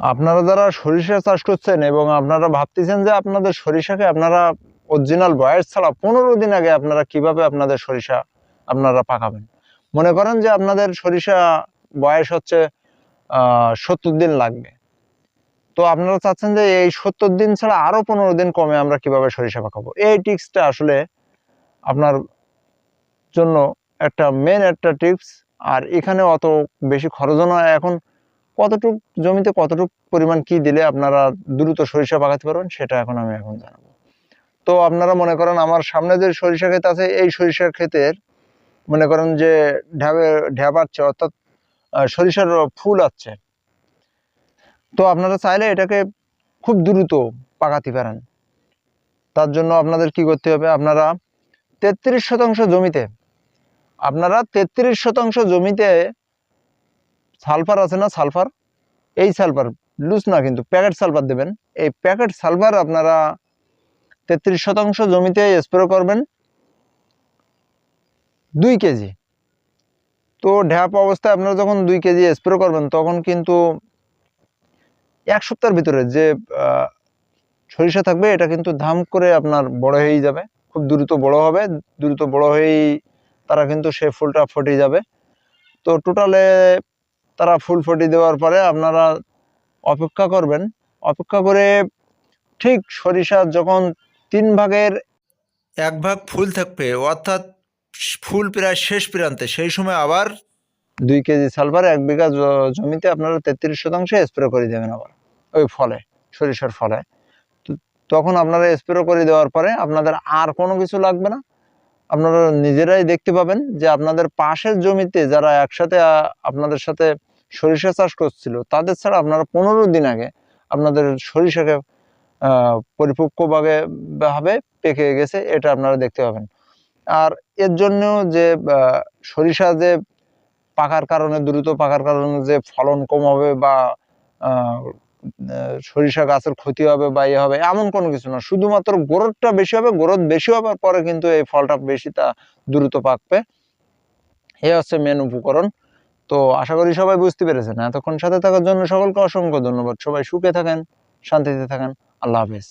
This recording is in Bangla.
আপনারা যারা সরিষা চাষ করছেন এবং আপনারা ভাবতেছেন যে আপনাদের সরিষাকে আপনারা অরিজিনাল বয়স ছাড়া পনেরো দিন আগে আপনারা কীভাবে আপনাদের সরিষা আপনারা পাকাবেন? মনে করেন যে আপনাদের সরিষা বয়স হচ্ছে সত্তর দিন লাগবে। তো আপনারা চাচ্ছেন যে এই সত্তর দিন ছাড়া আরও পনেরো দিন কমে আমরা কীভাবে সরিষা পাকাবো? এই টিপসটা আসলে আপনার জন্য একটা মেন একটা টিপস আর এখানে অত বেশি খরচও নয়। এখন কতটুক জমিতে কতটুক পরিমাণ কি দিলে আপনারা দ্রুত সরিষা পাকাতে পারবেন, সেটা এখন আমি এখন জানাব। তো আপনারা মনে করেন আমার সামনে যে সরিষা ক্ষেত আছে, এই সরিষা ক্ষেতের মনে করেন যে ঢ্যাবে ঢ্যাবাচ্ছে অর্থাৎ সরিষার ফুল আছে। তো আপনারা চাইলে এটাকে খুব দ্রুত পাকাতে পারেন। তার জন্য আপনাদের কি করতে হবে, আপনারা তেত্রিশ শতাংশ জমিতে, আপনারা তেত্রিশ শতাংশ জমিতে সালফার আছে না সালফার? এই সালফার, লুজ না কিন্তু, প্যাকেট সালফার দেবেন। এই প্যাকেট সালফার আপনারা তেত্রিশ শতাংশ জমিতে স্প্রে করবেন দুই কেজি। তো ঢ্যাপ অবস্থায় আপনারা যখন দুই কেজি স্প্রে করবেন, তখন কিন্তু এক সপ্তাহের ভিতরে যে সরিষা থাকবে, এটা কিন্তু ধাম করে আপনার বড় হয়েই যাবে, খুব দ্রুত বড় হবে। দ্রুত বড় হয়েই তারা কিন্তু সে ফুলটা ফুটে যাবে। তো টোটালে তারা ফুল ফুটিয়ে দেওয়ার পরে আপনারা অপেক্ষা করবেন। অপেক্ষা করে ঠিক সরিষা যখন তিন ভাগের এক ভাগ ফুল থাকবে অর্থাৎ ফুল প্রায় শেষ প্রান্তে সেই সময় আবার দুই কেজি সালফার এক বিঘা জমিতে আপনারা তেত্রিশ শতাংশ স্প্রে করে দেবেন আবার ওই ফলে সরিষার ফলে। তখন আপনারা স্প্রে করে দেওয়ার পরে আপনাদের আর কোনো কিছু লাগবে না। আপনারা নিজেরাই দেখতে পাবেন যে আপনাদের পাশের জমিতে যারা একসাথে আপনাদের সাথে সরিষা চাষ করছিল, তাদের ছাড়া আপনারা পনেরো দিন আগে আপনাদের সরিষাকে পরিপক্কভাবে ভাবে পেকে গেছে, এটা আপনারা দেখতে পাবেন। আর এর জন্য যে সরিষা যে পাকার কারণে, দ্রুত পাকার কারণে যে ফলন কম হবে বা সরিষা গাছের ক্ষতি হবে বা ইয়ে হবে, এমন কোনো কিছু না। শুধুমাত্র গ্রোথটা বেশি হবে গ্রোথ বেশি হবার পরে কিন্তু এই ফলটা বেশি তা দ্রুত পাকবে। এ হচ্ছে মেন উপকরণ। তো আশা করি সবাই বুঝতে পেরেছেন। এতক্ষণ সাথে থাকার জন্য সকলকে অসংখ্য ধন্যবাদ। সবাই সুখে থাকেন, শান্তিতে থাকেন। আল্লাহ হাফেজ।